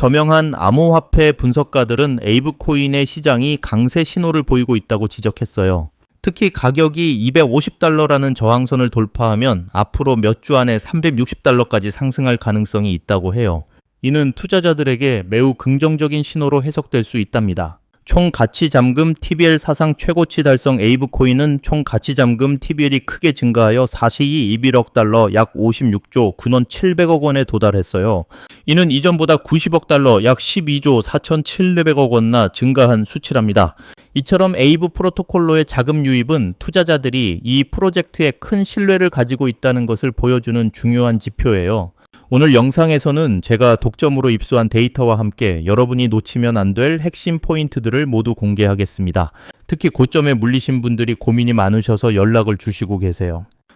저명한 암호화폐 분석가들은 에이브코인의 시장이 강세 신호를 보이고 있다고 지적했어요. 특히 가격이 250달러라는 저항선을 돌파하면 앞으로 몇 주 안에 360달러까지 상승할 가능성이 있다고 해요. 이는 투자자들에게 매우 긍정적인 신호로 해석될 수 있답니다. 총 가치 잠금 TBL 사상 최고치 달성 에이브 코인은 총 가치 잠금 TBL이 크게 증가하여 42 21억 달러 약 56조 9원 700억 원에 도달했어요. 이는 이전보다 90억 달러 약 12조 4,700억 원나 증가한 수치랍니다. 이처럼 에이브 프로토콜로의 자금 유입은 투자자들이 이 프로젝트에 큰 신뢰를 가지고 있다는 것을 보여주는 중요한 지표예요. 오늘 영상에서는 제가 독점으로 입수한 데이터와 함께 여러분이 놓치면 안 될 핵심 포인트들을 모두 공개하겠습니다. 특히 고점에 물리신 분들이 고민이 많으셔서 연락을 주시고 계세요.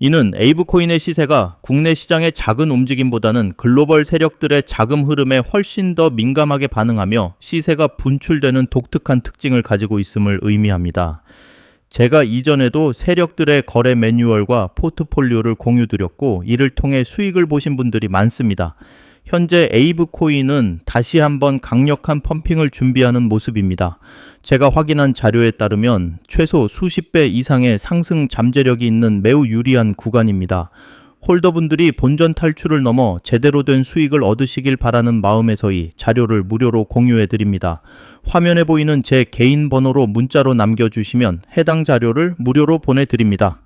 이는 에이브코인의 시세가 국내 시장의 작은 움직임보다는 글로벌 세력들의 자금 흐름에 훨씬 더 민감하게 반응하며 시세가 분출되는 독특한 특징을 가지고 있음을 의미합니다. 제가 이전에도 세력들의 거래 매뉴얼과 포트폴리오를 공유드렸고 이를 통해 수익을 보신 분들이 많습니다. 현재 에이브 코인은 다시 한번 강력한 펌핑을 준비하는 모습입니다. 제가 확인한 자료에 따르면 최소 수십 배 이상의 상승 잠재력이 있는 매우 유리한 구간입니다. 홀더분들이 본전 탈출을 넘어 제대로 된 수익을 얻으시길 바라는 마음에서이 자료를 무료로 공유해 드립니다. 화면에 보이는 제 개인 번호로 문자로 남겨주시면 해당 자료를 무료로 보내드립니다.